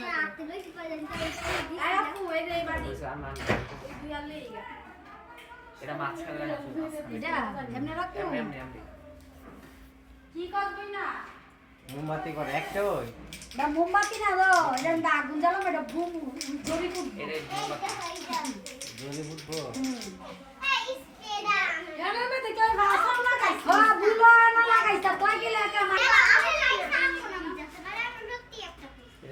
না, না। এটা মাঝখানে। কি করবি না মোমবাতি করে একটা ওই এটা মোমবাতি না গো এটা আগুন জ্বালাবো এটা ঘুম ঘুম ফুটবে মোমবাতি। জলি ফুটবো হ্যাঁ বুলো না লাগাইছা তুই গেলে একটা মা এর নিচে কি দিছে পা দিল্লিতে মুন্ডা সবাই মাথা দুনিয়া ভালো লাগাবে একদম রোজার শুরুতে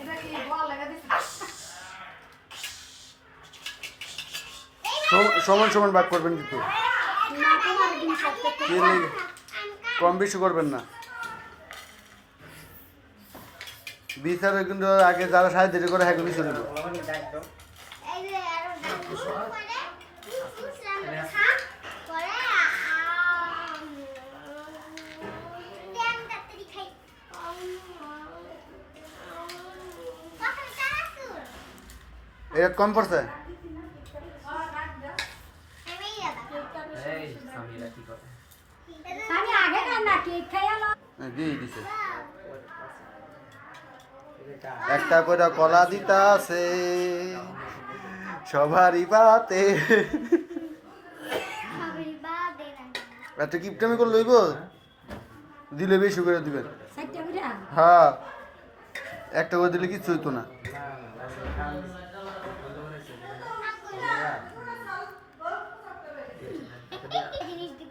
এটা কি বল লাগা দিছে? সম- সমান সমান ভাগ করবেন কিন্তু না তোমার দিন সব করতে কি লেগে কম বেশি করবেন না। বিচারে কিন্তু আগে যারা সাড়ে দেরি করে হ্যাঁ চলে যাবে ওলামানি দায়িত্ব এই যে আরও ডাক্তার করে সুসলাম খা করে আম দেন ডাক্তারি খাই কথা চাসু এটা কম পড়ছে আমি যাবা এই, সামিরা কি করে? আমি আগে না না কেক খাইয়ালো হ্যাঁ, দিয়ে দিছে। একটা করে কলা দিতা আছে সবারই বাতে দেন এত কিপটামি করে লইব? দিলে বেশি করে দিবেন। হ্যাঁ। একটা করে দিলে কিচ্ছু হইতো না জিনিস দিবে না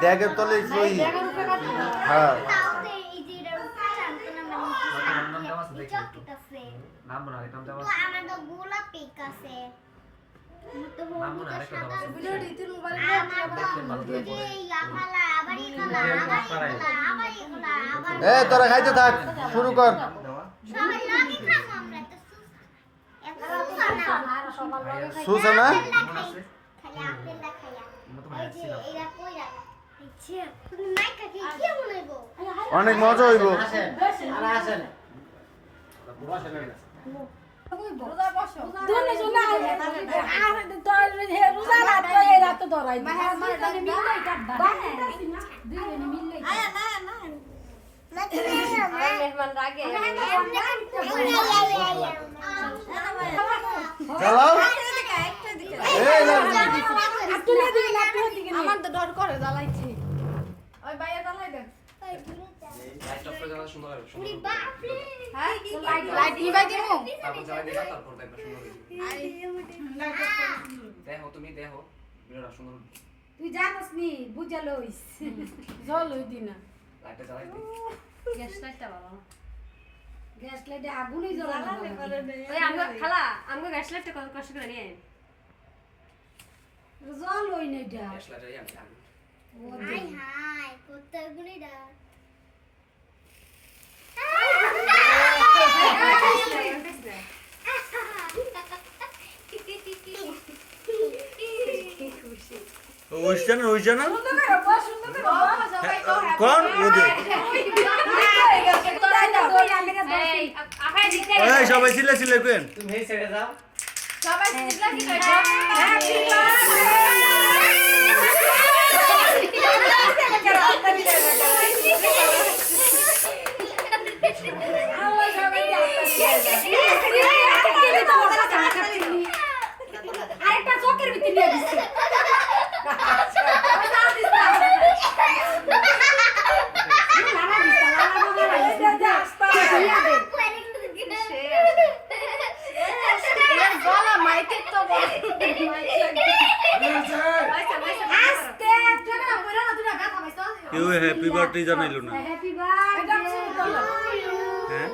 ড্যাগের তলে সই। হ্যাঁ। দেখি তোরা খাইতে থাক শুরু কর। দেওয়া? অনেক মজা হইব আসেন আর আসেন বসেন না রোজা বসো দুনে জনা আর তো হে রোজা রাত তো এই রাত ধরাই মা হ্যাঁ মা এটা মিললাই কাটবা দুই জনে মিললাই আয়া না না চালাও আমার তো ডর করে জ্বালাইছে। ওই বাইরে জ্বালাই দেন। হ্যাঁ। তুই জানোস নি জল দিন। গ্যাস লাইটটা বাবা। গ্যাস লাইটে আগুনই জ্বালানো ওই আমরা খালা আমরা গ্যাস লাইটটা কষ্ট করে নিয়ে। জল হই না এটা। হাই দা ওইটা না ওইটা না কোন সবাই চিল্লা চিল্লা কেন তুমি এই যাও সবাই কি হ্যাপি আরেকটা কেউ হ্যাপি বার্থডে জানাইলো না। হ্যাঁ?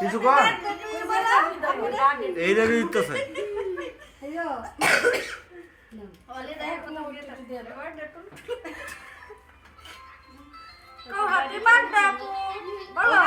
কিছু কর। এই দাবি দিতেছে হ্যালো বলে। দেখ